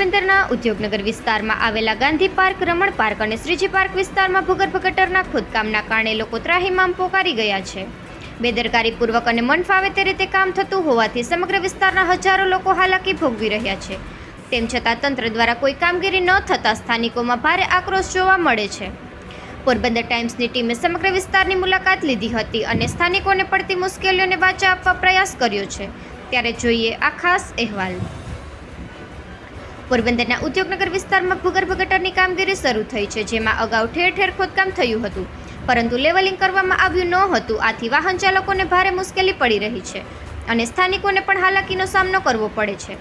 પોરબંદરના ઉદ્યોગનગર વિસ્તારમાં આવેલા ગાંધી પાર્ક, રમણ પાર્ક અને શ્રીજી પાર્ક વિસ્તારમાં ભૂગર્ભ ગટરના ખોદકામના કારણે લોકો ત્રાહીમામ પોકારી ગયા છે. બેદરકારીપૂર્વક અને મન ફાવે તે રીતે કામ થતું હોવાથી સમગ્ર વિસ્તારના હજારો લોકો હાલાકી ભોગવી રહ્યા છે. તેમ છતાં તંત્ર દ્વારા કોઈ કામગીરી ન થતાં સ્થાનિકોમાં ભારે આક્રોશ જોવા મળે છે. પોરબંદર ટાઈમ્સની ટીમે સમગ્ર વિસ્તારની મુલાકાત લીધી હતી અને સ્થાનિકોને પડતી મુશ્કેલીઓને વાચા આપવા પ્રયાસ કર્યો છે. ત્યારે જોઈએ આ ખાસ અહેવાલ. પોરબંદરના ઉદ્યોગનગર વિસ્તારમાં ભૂગર્ભ ગટરની કામગીરી શરૂ થઈ છે, જેમાં અગાઉ ઠેર ઠેર ખોદકામ થયું હતું. પરંતુ લેવલિંગ કરવામાં આવ્યું ન હતું. આથી વાહન ચાલકોને ભારે મુશ્કેલી પડી રહી છે અને સ્થાનિકોને પણ હાલાકીનો સામનો કરવો પડે છે.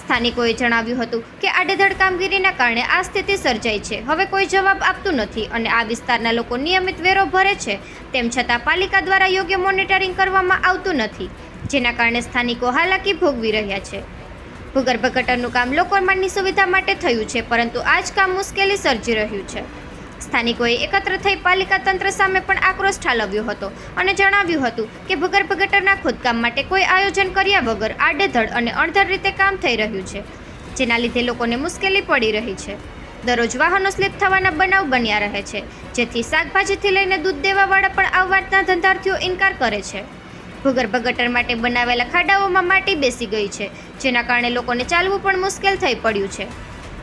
સ્થાનિકોએ જણાવ્યું હતું કે આડેધડ કામગીરીના કારણે આ સ્થિતિ સર્જાઈ છે. હવે કોઈ જવાબ આપતું નથી અને આ વિસ્તારના લોકો નિયમિત વેરો ભરે છે, તેમ છતાં પાલિકા દ્વારા યોગ્ય મોનિટરિંગ કરવામાં આવતું નથી, જેના કારણે સ્થાનિકો હાલાકી ભોગવી રહ્યા છે. ભૂગર્ભ ગટરનું કામ લોકોમાંની સુવિધા માટે થયું છે, પરંતુ આ જ કામ મુશ્કેલી સર્જી રહ્યું છે. સ્થાનિકોએ એકત્ર થઈ પાલિકા તંત્ર સામે પણ આક્રોશ ઠાલવ્યો હતો અને જણાવ્યું હતું કે ભૂગર્ભ ગટરના ખોદકામ માટે કોઈ આયોજન કર્યા વગર આડેધડ અને અણધડ રીતે કામ થઈ રહ્યું છે, જેના લીધે લોકોને મુશ્કેલી પડી રહી છે. દરરોજ વાહનો સ્લીપ થવાના બનાવ બન્યા રહે છે, જેથી શાકભાજીથી લઈને દૂધ દેવાવાળા પણ આવવાના ધંધાર્થીઓ ઇનકાર કરે છે. ભૂગર્ભ ગટર માટે બનાવેલા ખાડાઓમાં માટી બેસી ગઈ છે, જેના કારણે લોકોને ચાલવું પણ મુશ્કેલ થઈ પડ્યું છે.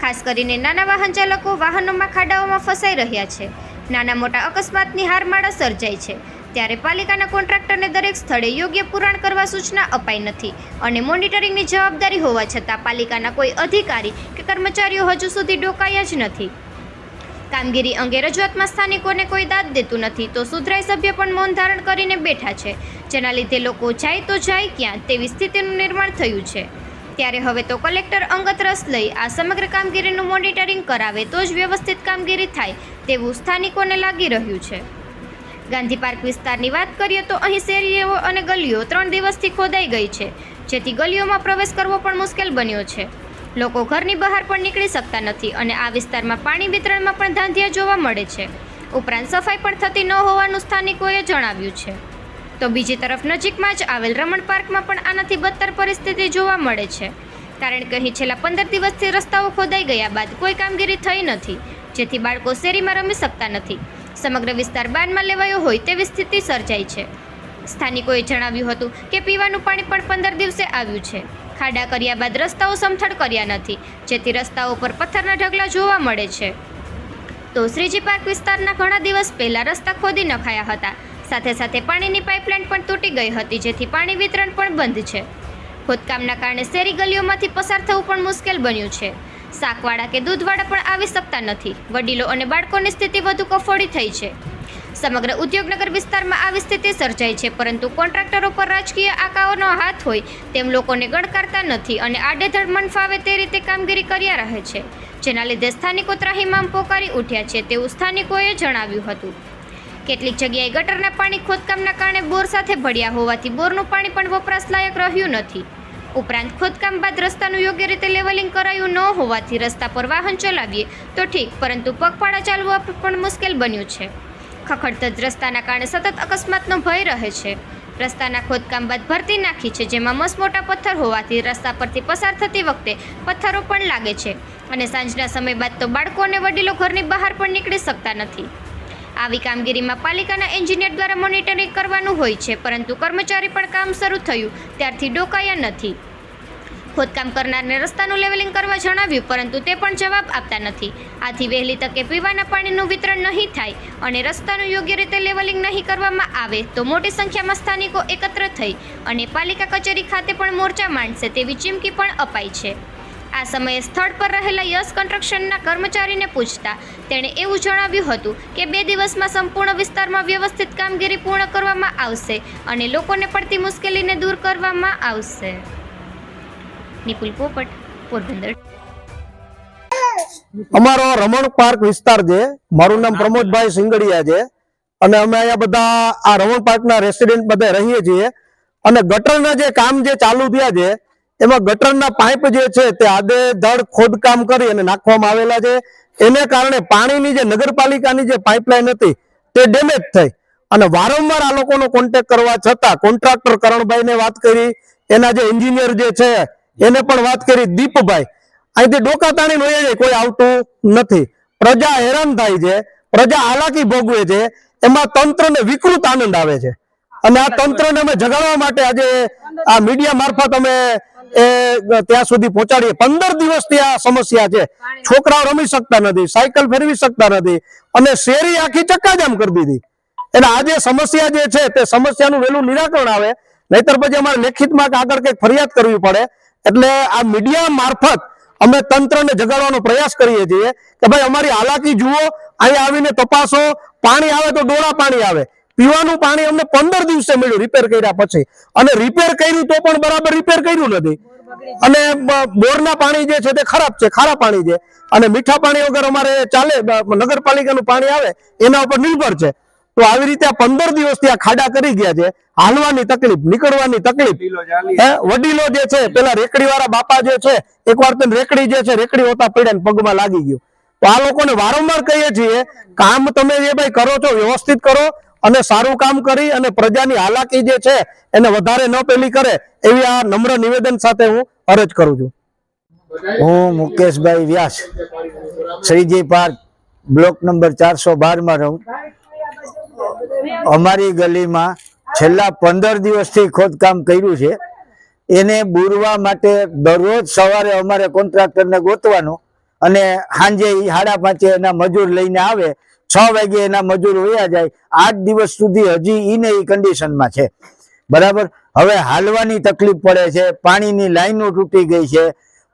ખાસ કરીને નાના વાહન ચાલકો વાહનોમાં ખાડાઓમાં ફસાઈ રહ્યા છે. નાના મોટા અકસ્માતની હારમાળા સર્જાય છે. ત્યારે પાલિકાના કોન્ટ્રાક્ટરને દરેક સ્થળે યોગ્ય પુરાણ કરવા સૂચના અપાઈ નથી અને મોનિટરિંગની જવાબદારી હોવા છતાં પાલિકાના કોઈ અધિકારી કે કર્મચારીઓ હજુ સુધી ડોકાયા જ નથી. કામગીરી અંગે રજૂઆતમાં સ્થાનિકોને કોઈ દાદ દેતું નથી. તો સુધરાઈ સભ્ય પણ મૌન ધારણ કરીને બેઠા છે. જેના લીધે લોકો જાય તો જાય ક્યાં તેવી સ્થિતિનું નિર્માણ થયું છે. ત્યારે હવે તો કલેક્ટર અંગત રસ લઈ આ સમગ્ર કામગીરીનું મોનિટરિંગ કરાવે તો જ વ્યવસ્થિત કામગીરી થાય તેવું સ્થાનિકોને લાગી રહ્યું છે. ગાંધી પાર્ક વિસ્તારની વાત કરીએ તો અહીં શેરીઓ અને ગલીઓ ત્રણ દિવસથી ખોદાઈ ગઈ છે. જેથી ગલીઓમાં પ્રવેશ કરવો પણ મુશ્કેલ બન્યો છે. લોકો ઘરની બહાર પણ નીકળી શકતા નથી અને આ વિસ્તારમાં પાણી વિતરણમાં પણ ધાંધિયા જોવા મળે છે. ઉપરાંત સફાઈ પણ થતી ન હોવાનું સ્થાનિકોએ જણાવ્યું છે. તો બીજી તરફ નજીકમાં જ આવેલ રમણ પાર્કમાં પણ આનાથી બદતર પરિસ્થિતિ જોવા મળે છે. કારણ કે અહીં છેલ્લા પંદર દિવસથી રસ્તાઓ ખોદાઈ ગયા બાદ કોઈ કામગીરી થઈ નથી, જેથી બાળકો શેરીમાં રમી શકતા નથી. સમગ્ર વિસ્તાર બાનમાં લેવાયો હોય તેવી સ્થિતિ સર્જાઈ છે. સ્થાનિકોએ જણાવ્યું હતું કે પીવાનું પાણી પણ પંદર દિવસે આવ્યું છે. ખાડા કર્યા બાદ રસ્તાઓ સમથળ કર્યા નથી, જેથી રસ્તાઓ પર પથ્થરના ઢગલા જોવા મળે છે. તો શ્રીજી પાર્ક વિસ્તારના ઘણા દિવસ પહેલા રસ્તા ખોદી નખાયા હતા. સાથે સાથે પાણીની પાઇપલાઇન પણ તૂટી ગઈ હતી, જેથી પાણી વિતરણ પણ બંધ છે. ખોદકામના કારણે શેરી ગલીઓમાંથી પસાર થવું પણ મુશ્કેલ બન્યું છે. શાકવાળા કે દૂધવાળા પણ આવી શકતા નથી. વડીલો અને બાળકોની સ્થિતિ વધુ કફોડી થઈ છે. સમગ્ર ઉદ્યોગનગર વિસ્તારમાં આવી સ્થિતિ સર્જાઈ છે, પરંતુ કોન્ટ્રાક્ટરો પર રાજકીય આકાઓનો હાથ હોય તેમ લોકોને ગણકારતા નથી અને આડેધડ મન ફાવે તે રીતે કામગીરી કર્યા રહે છે, જેના લીધે સ્થાનિકો ત્રાહિમામ પોકારી ઉઠ્યા છે તેવું સ્થાનિકોએ જણાવ્યું હતું. કેટલીક જગ્યાએ ગટરના પાણી ખોદકામના કારણે બોર સાથે ભળ્યા હોવાથી બોરનું પાણી પણ વપરાશ લાયક રહ્યું નથી. ઉપરાંત ખોદકામ બાદ રસ્તાનું યોગ્ય રીતે લેવલિંગ કરાયું ન હોવાથી રસ્તા પર વાહન ચલાવીએ તો ઠીક, પરંતુ પગપાળા ચાલવું પણ મુશ્કેલ બન્યું છે. ખખડધજ રસ્તાના કારણે સતત અકસ્માતનો ભય રહે છે. રસ્તાના ખોદકામ બાદ ભરતી નાખી છે, જેમાં મસમોટા પથ્થર હોવાથી રસ્તા પરથી પસાર થતી વખતે પથ્થરો પણ લાગે છે અને સાંજના સમય બાદ તો બાળકો અને વડીલો ઘરની બહાર પણ નીકળી શકતા નથી. આવી કામગીરીમાં પાલિકાના એન્જિનિયર દ્વારા મોનિટરિંગ કરવાનું હોય છે, પરંતુ કર્મચારી પણ કામ શરૂ થયું, ત્યારથી ડોકાયા નથી. ખોદકામ કરનારને રસ્તાનું લેવલિંગ કરવા જણાવ્યું, પરંતુ તે પણ જવાબ આપતા નથી. આથી વહેલી તકે પીવાના પાણીનું વિતરણ નહીં થાય અને રસ્તાનું યોગ્ય રીતે લેવલિંગ નહીં કરવામાં આવે તો મોટી સંખ્યામાં સ્થાનિકો એકત્ર થઈ અને પાલિકા કચેરી ખાતે પણ મોરચા માંડશે તેવી ચીમકી પણ અપાઈ છે. આ સમયે સ્થળ પર રહેલા યશ કન્સ્ટ્રક્શનના કર્મચારીને પૂછતા તેણે એવું જણાવ્યું હતું કે બે દિવસમાં સંપૂર્ણ વિસ્તારમાં વ્યવસ્થિત કામગીરી પૂર્ણ કરવામાં આવશે અને લોકોને પડતી મુશ્કેલીને દૂર કરવામાં આવશે. નિપુલ પોપટ, પોરબંદર. અમારો રમણ પાર્ક વિસ્તાર છે. મારું નામ પ્રમોદભાઈ સિંગડિયા છે. અને અમે અહીંયા બધા આ રમણ પાર્કના રેસિડેન્ટ બધા રહીએ છીએ. અને ગટરના જે કામ જે ચાલુ થયા છે, એમાં ગટરના પાઇપ જે છે તે આદે ધડ ખોદકામ કરી અને નાખવામાં આવેલા છે. એને કારણે પાણીની જે નગરપાલિકાની જે પાઇપલાઇન હતી તે ડેમેજ થઈ. અને વારંવાર આ લોકોનો કોન્ટેક્ટ કરવા છતાં કોન્ટ્રાક્ટર કરણભાઈને વાત કરી. એના જે એન્જિનિયર જે છે એને પણ વાત કરી દીપભાઈ. અહીંથી ડોકા તાણી જાય કોઈ આવતું નથી. પ્રજા હેરાન થાય છે, પ્રજા હાલાકી ભોગવે છે, એમાં તંત્રને વિકૃત આનંદ આવે છે. અને આ તંત્રને અમે જગાડવા માટે આજે આ મીડિયા મારફત અમે એ ત્યાં સુધી પહોંચાડીએ. પંદર દિવસથી આ સમસ્યા છે. છોકરાઓ રમી શકતા નથી, સાયકલ ફેરવી શકતા નથી અને શેરી આખી ચક્કાજામ કરી દીધી. એટલે આ જે સમસ્યા જે છે તે સમસ્યાનું વહેલું નિરાકરણ આવે. નહીતર પછી અમારે લેખિતમાં આગળ કંઈક ફરિયાદ કરવી પડે. એટલે આ મીડિયા મારફત અમે તંત્રને જગાડવાનો પ્રયાસ કરીએ છીએ કે ભાઈ અમારી હાલાકી જુઓ અહીંયા આવીને તપાસો, પાણી આવે તો ડોળા પાણી આવે. પીવાનું પાણી અમને પંદર દિવસે મળ્યું રિપેર કર્યા પછી. અને રિપેર કર્યું તો પણ બરાબર રિપેર કર્યું નથી. અને બોરના પાણી જે છે તે ખરાબ છે, ખારા પાણી છે. અને મીઠા પાણી વગર અમારે ચાલે નગરપાલિકાનું પાણી આવે, એના ઉપર નિર્ભર છે. તો આવી રીતે આ પંદર દિવસથી આ ખાડા કરી ગયા છે. હાલવાની તકલીફ નીકળવાની તકલીફ. હે વડીલો જે છે પેલા રેકડી વાળા બાપા જે છે એકવાર તો રેકડી જે છે રેકડી હોતા પડ્યા ને પગમાં લાગી ગયું. તો આ લોકોને વારંવાર કહીએ છીએ કામ તમે જે ભાઈ કરો છો વ્યવસ્થિત કરો અને સારું કામ કરી અને પ્રજાની હાલાકી જે છે એને વધારે ન પેલી કરે એવી આ નમ્ર નિવેદન સાથે હું અરજ કરું છું. હું Mukeshbhai Vyas. Shreeji park block number ચારસો બારમાં રહું. અમારી ગલીમાં છેલ્લા પંદર દિવસથી ખોદકામ કર્યું છે. એને બુરવા માટે દરરોજ સવારે અમારે કોન્ટ્રાક્ટરને ગોતવાનું અને સાંજે સાડા પાંચે એના મજૂર લઈને આવે, છ વાગે એના મજૂર વયા જાય, આઠ દિવસ સુધી હજી ઈને ઈ કન્ડિશનમાં છે. બરાબર? હવે હાલવાની તકલીફ પડે છે, પાણીની લાઈનો તૂટી ગઈ છે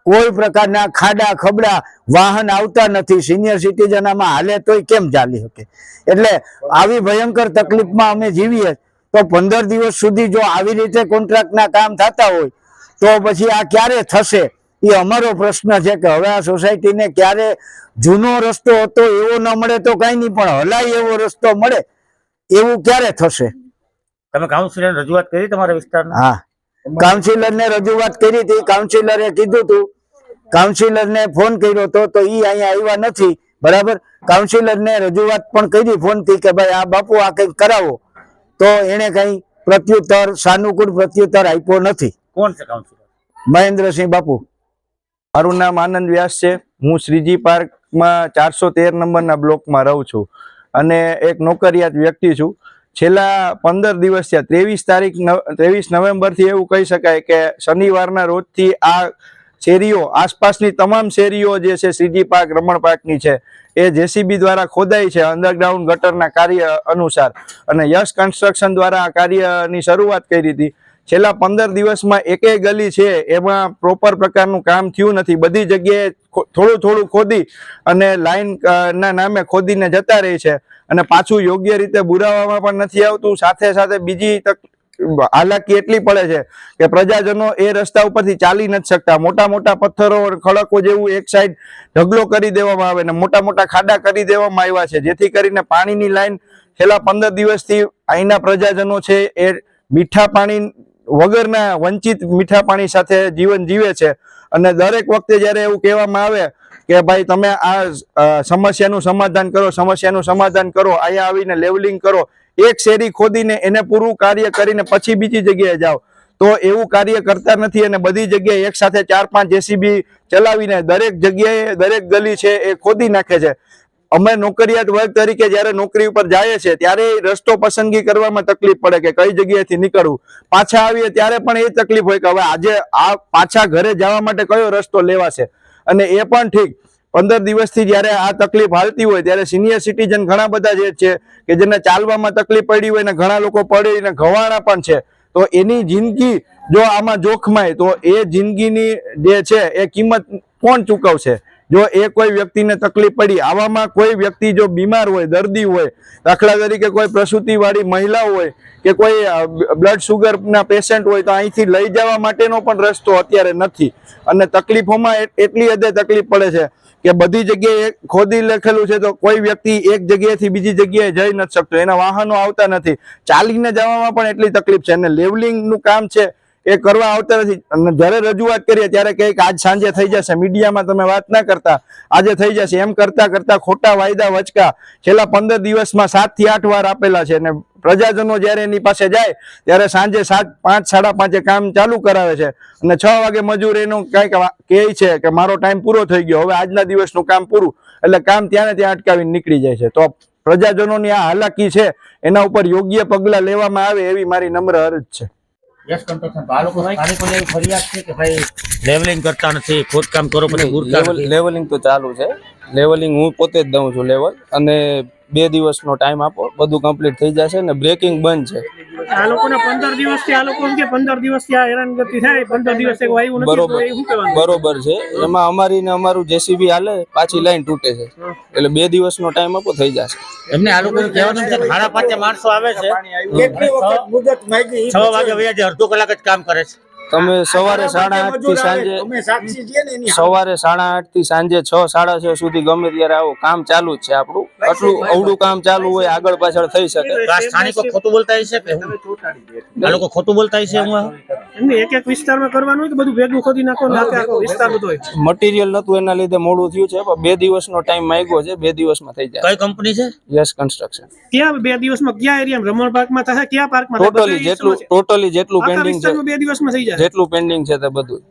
કોઈ પ્રકારના ખાડા ખબડા વાહન આવતા નથી. સિનિયર સિટીઝન આમાં હાલે તોય કેમ ચાલી શકે? એટલે આવી ભયંકર તકલીફમાં અમે જીવીએ તો પંદર દિવસ સુધી જો આવી રીતે કોન્ટ્રાક્ટના કામ થતા હોય તો પછી આ ક્યારે થશે? એ અમારો પ્રશ્ન છે કે હવે આ સોસાયટીને ક્યારે જૂનો રસ્તો હતો એવો ન મળે તો કઈ નહીં પણ હલાય એવો રસ્તો મળે એવું ક્યારે થશે? તમે કાઉન્સિલર રજૂઆત કરી તમારા વિસ્તારમાં હા. કાઉન્સિલર ને રજૂઆત કરી હતી. કાઉન્સિલરે કીધું હતું કાઉન્સિલર ને ફોન કર્યો હતો તો ઈ અહીંયા આવ્યા નથી. બરાબર? કાઉન્સિલર ને રજૂઆત પણ કરી ફોનથી કે ભાઈ આ બાપુ આ કંઈક કરાવો. તો એને કઈ પ્રત્યુત્તર સાનુકૂળ પ્રત્યુત્તર આપ્યો નથી. કોણ છે કાઉન્સિલર મહેન્દ્રસિંહ બાપુ. મારું નામ આનંદ વ્યાસ છે. હું શ્રીજી પાર્કમાં ચારસો તેર નંબરના બ્લોકમાં રહું છું અને એક નોકરિયાત વ્યક્તિ છું. છેલ્લા પંદર દિવસ થયા. ત્રેવીસ તારીખ ત્રેવીસ નવેમ્બરથી એવું કહી શકાય કે શનિવારના રોજથી આ શેરીઓ, આસપાસની તમામ શેરીઓ જે છે, શ્રીજી પાર્ક, રમણ પાર્કની છે, એ જેસીબી દ્વારા ખોદાઈ છે અંડરગ્રાઉન્ડ ગટરના કાર્ય અનુસાર. અને યશ કન્સ્ટ્રક્શન દ્વારા આ કાર્યની શરૂઆત કરી હતી. છેલ્લા પંદર દિવસમાં એકેય ગલી છે, એમાં પ્રોપર પ્રકારનું કામ થયું નથી. બધી જગ્યાએ થોડું થોડું ખોદી અને લાઈન ના નામે ખોદીને જતા રહે છે. અને પાછું યોગ્ય રીતે બુરાવામાં પણ નથી આવતું. સાથે સાથે બીજી હાલાકી એટલી પડે છે કે પ્રજાજનો એ રસ્તા ઉપરથી ચાલી નથી શકતા. મોટા મોટા પથ્થરો ખડકો જેવું એક સાઈડ ઢગલો કરી દેવામાં આવે ને મોટા મોટા ખાડા કરી દેવામાં આવ્યા છે. જેથી કરીને પાણીની લાઈન છેલ્લા પંદર દિવસથી અહીંના પ્રજાજનો છે એ મીઠા પાણી વગરના વંચિત મીઠા પાણી સાથે જીવન જીવે છે. અને દરેક વખતે જ્યારે એવું કહેવામાં આવે કે ભાઈ તમે આ સમસ્યાનું સમાધાન કરો, સમસ્યાનું સમાધાન કરો, અહીંયા આવીને લેવલિંગ કરો એક શેરી ખોદીને એને પૂરું કાર્ય કરીને પછી બીજી જગ્યાએ જાઓ. તો એવું કાર્ય કરતા નથી અને બધી જગ્યાએ એક સાથે ચાર પાંચ જેસીબી ચલાવીને દરેક જગ્યાએ દરેક ગલી છે એ ખોદી નાખે છે. અમે નોકરિયાત વર્ગ તરીકે જ્યારે નોકરી ઉપર જાય છે ત્યારે રસ્તો પસંદગી કરવામાં તકલીફ પડે કે કઈ જગ્યાએથી નીકળવું. પાછા આવીએ ત્યારે પણ એ તકલીફ હોય કે હવે આજે આ પાછા ઘરે જવા માટે કયો રસ્તો લેવાશે? અને એ પણ ઠીક પંદર દિવસથી જ્યારે આ તકલીફ હાલતી હોય, ત્યારે સિનિયર સિટીઝન ઘણા બધા જે છે કે જેને ચાલવામાં તકલીફ પડી હોય ને ઘણા લોકો પડીને ઘવાણા પણ છે, તો એની જિંદગી જો આમાં જોખમાય, તો એ જિંદગીની જે છે એ કિંમત કોણ ચૂકવશે? જો એ કોઈ વ્યક્તિને તકલીફ પડી, આવામાં કોઈ વ્યક્તિ જો બીમાર હોય, દર્દી હોય, દાખલા તરીકે કોઈ પ્રસૂતિવાળી મહિલા હોય કે કોઈ બ્લડ શુગરના પેશન્ટ હોય, તો અહીંથી લઈ જવા માટેનો પણ રસ્તો અત્યારે નથી. અને તકલીફોમાં એટ- એટલી હદે તકલીફ પડે છે. કે બધી જગ્યાએ ખોદી લખેલું છે તો કોઈ વ્યક્તિ એક જગ્યાએથી બીજી જગ્યાએ જઈ નથી શકતો. એના વાહનો આવતા નથી. ચાલીને જવામાં પણ એટલી તકલીફ છે. અને લેવલિંગનું કામ છે એ કરવા આવતા નથી. અને જ્યારે રજૂઆત કરીએ ત્યારે કંઈક આજ સાંજે થઈ જશે. મીડિયામાં તમે વાત ના કરતા. આજે થઈ જશે. એમ કરતા કરતા ખોટા વાયદા વચકા છેલ્લા પંદર દિવસમાં સાતથી આઠ વાર આપેલા છે. અને પ્રજાજનો જ્યારે એની પાસે જાય ત્યારે સાંજે સાત પાંચ સાડા પાંચે કામ ચાલુ કરાવે છે. અને છ વાગે મજૂર એનું કંઈક કહે છે કે મારો ટાઈમ પૂરો થઈ ગયો હવે આજના દિવસનું કામ પૂરું. એટલે કામ ત્યાં ને ત્યાં અટકાવીને નીકળી જાય છે. તો પ્રજાજનોની આ હાલાકી છે એના ઉપર યોગ્ય પગલાં લેવામાં આવે એવી મારી નમ્ર અરજ છે. યસ કન્સ્ટ્રક્શન આ લોકો સ્થાનિકોને એવી ફરિયાદ છે કે ભાઈ લેવલિંગ કરતા નથી ખોદકામ કરો પછી. લેવલિંગ તો ચાલુ છે. લેવલિંગ હું પોતે જ દઉં છું લેવલ અને બે દિવસનો ટાઈમ આપો. બધું કમ્પ્લીટ થઈ જશે ને બ્રેકિંગ બંધ છે. આ લોકોને પંદર દિવસ આ લોકો કે પંદર દિવસ આ હેરાનગતિ થાય. પંદર દિવસ એક આવ્યું નથી તો બરોબર. છે. એમાં અમારી ને અમારું જેસીબી હાલે પાછી લાઈન તૂટે છે. એટલે બે દિવસનો ટાઈમ આપો થઈ જશે. એમને આ લોકો કહેવાનું છે સાડા પાંચે માણસો આવે છે. કેટલી વખત મુદત માંગી? છ વાગે વયા અડધો કલાક જ કામ કરે છે. તમે સવારે સાડા આઠથી સાંજે અમે સાક્ષી છીએ ને એની સવારે સાડા આઠથી સાંજે છ સાડા છ સુધી ગમે ત્યારે આવો. કામ ચાલુ જ છે આપણું. આટલું અવડું કામ ચાલુ હોય આગળ પાછળ થઈ શકે. સ્થાનિકો ખોટું બોલતા કે લોકો ખોટું બોલતા આ? એમને એક એક વિસ્તારમાં કરવાનું હોય કે બધું ભેગું ખોદી નાખો આખે વિસ્તાર બધો મટીરિયલ નતું એના લીધે મોડું થયું છે. પણ બે દિવસનો ટાઈમ માંગ્યો છે બે દિવસમાં થઈ જાય. કઈ કંપની છે? યસ કન્સ્ટ્રક્શન ક્યાં બે દિવસમાં ક્યાં એરિયા રમણ પાર્કમાં થશે ક્યાં પાર્કમાં? ટોટલી જેટલું ટોટલી જેટલું પેન્ડિંગ છે. બે દિવસમાં થઈ જાય. જેટલું પેન્ડિંગ છે તે બધું.